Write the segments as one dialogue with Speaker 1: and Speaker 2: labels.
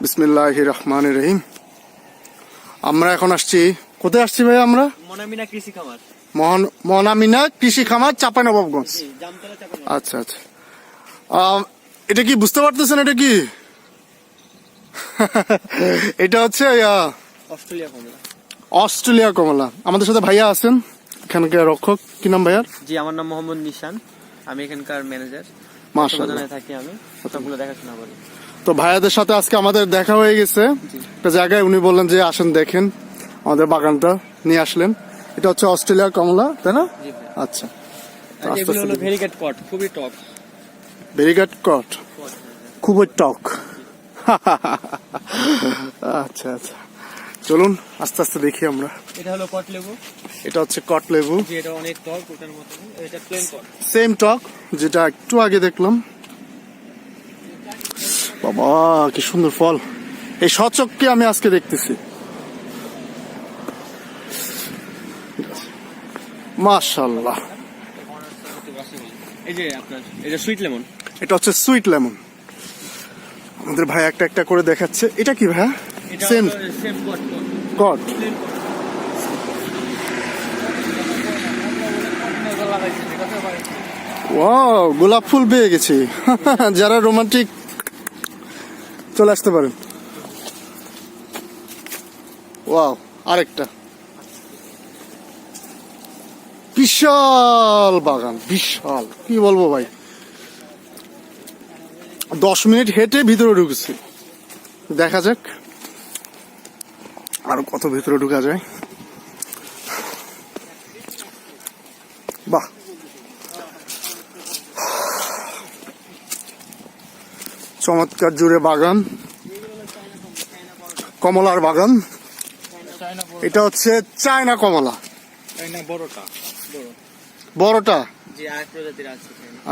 Speaker 1: বিসমিল্লাহ রহমান রহিম আমরা এখন আসছি কোথায় আসছি ভাই আমরা?
Speaker 2: মনামিনা কৃষি খামার।
Speaker 1: মহান মনামিনা কৃষি খামার চাপানবাবগঞ্জ আচ্ছা আচ্ছা। এটা কি বুঝতে পারতেছেন এটা কি? এটা হচ্ছে
Speaker 2: অস্ট্রেলিয়া কমলা।
Speaker 1: অস্ট্রেলিয়া কমলা। আমাদের সাথে ভাইয়া আছেন এখানকার রক্ষক। কি নাম ভাইয়ার?
Speaker 2: জি আমার নাম মোহাম্মদ নিশান। আমি এখানকার ম্যানেজার
Speaker 1: মাশাআল্লাহ।
Speaker 2: থাকি আমি। সবগুলো দেখাশোনা করি।
Speaker 1: তো ভাইয়াদের সাথে আজকে আমাদের দেখা হয়ে গেছে। একটা জায়গায় উনি বললেন যে আসেন দেখেন আমাদের বাগানটা নিয়ে আসলেন। এটা হচ্ছে অস্ট্রেলিয়ার কমলা তাই না? আচ্ছা।
Speaker 2: কট খুবই টক।
Speaker 1: ভেরিগেট কট? খুবই টক। আচ্ছা আচ্ছা। চলুন আস্তে আস্তে দেখি আমরা।
Speaker 2: এটা হলো কট লেবু।
Speaker 1: এটা হচ্ছে কট লেবু।
Speaker 2: এটা অনেক টক ওটার মতো। এটা প্লেন কট
Speaker 1: সেম টক যেটা একটু আগে দেখলাম। বাবা কি সুন্দর ফল। এই সচককে আমি আজকে দেখতেছি। মাশাল্লাহ
Speaker 2: এই যে আপনার সুইট লেমন
Speaker 1: এটা হচ্ছে সুইট লেমন আমাদের ভাই একটা একটা করে দেখাচ্ছে। এটা কি ভাই সেম
Speaker 2: কট
Speaker 1: ও গোলাপ ফুল পেয়ে গেছি। যারা রোমান্টিক চলে আসতে পারেন। ওয়াও, আরেকটা। বিশাল বাগান, বিশাল। কি বলব ভাই? দশ মিনিট হেঁটে ভিতরে ঢুকেছি। দেখা যাক আরও কত ভিতরে ঢুকা যায়। বাহ। চমৎকার জুড়ে বাগান। কমলার বাগান। এটা হচ্ছে চায়না কমলা।
Speaker 2: বড়টা।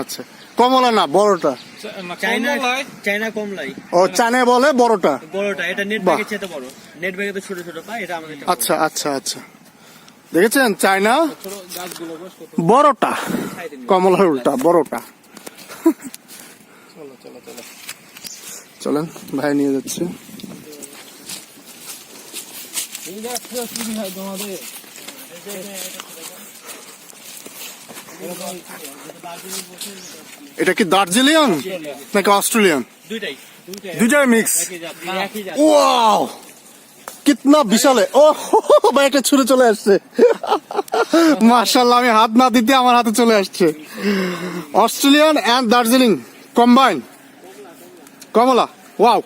Speaker 1: আচ্ছা কমলা না বড়টা। ও চানে বলে বড়টা।
Speaker 2: বড়টা এটা নেট
Speaker 1: বাহ।
Speaker 2: চেয়ে বড়। নেট ব্যাগে তো ছোট ছোট পায় এটা আমাদের
Speaker 1: আচ্ছা আচ্ছা আচ্ছা। দেখেছেন চায়না? বড়টা। কমলার উল্টা বড়টা।
Speaker 2: চলো চলো চলো।
Speaker 1: চলেন ভাই নিয়ে যাচ্ছে। এটা কি দার্জিলিং নাকি অস্ট্রেলিয়ান?
Speaker 2: দুইটাই।
Speaker 1: মিক্স
Speaker 2: জাত
Speaker 1: ওয়াও কিতনা বিশাল ও ভাই একটা ছুড়ে চলে আসছে। মাশাআল্লাহ আমি হাত না দিতে আমার হাতে চলে আসছে। অস্ট্রেলিয়ান এন্ড দার্জিলিং কম্বাইন কমলা ওয়াও।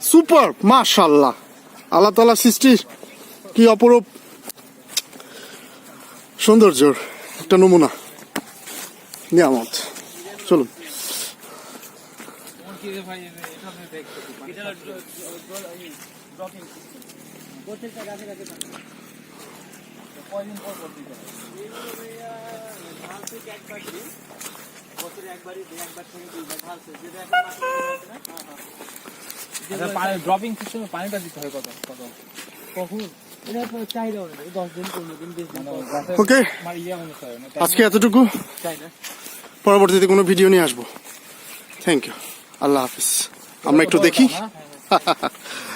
Speaker 1: সুপার মাশাল্লাহ। আল্লাহ তাআলা সৃষ্টি কি অপরূপ সৌন্দর্যর একটা নমুনা। নিয়ামত। চলুন।
Speaker 2: ড্রপিং সিস্টেমে পানিটা দিতে হয় কত কত? কখন।
Speaker 1: ওকে
Speaker 2: আমার ইয়ে
Speaker 1: আজকে এতটুকু। পরবর্তীতে কোনো ভিডিও নিয়ে আসব। থ্যাংক ইউ আল্লাহ হাফিজ। আমরা একটু দেখি।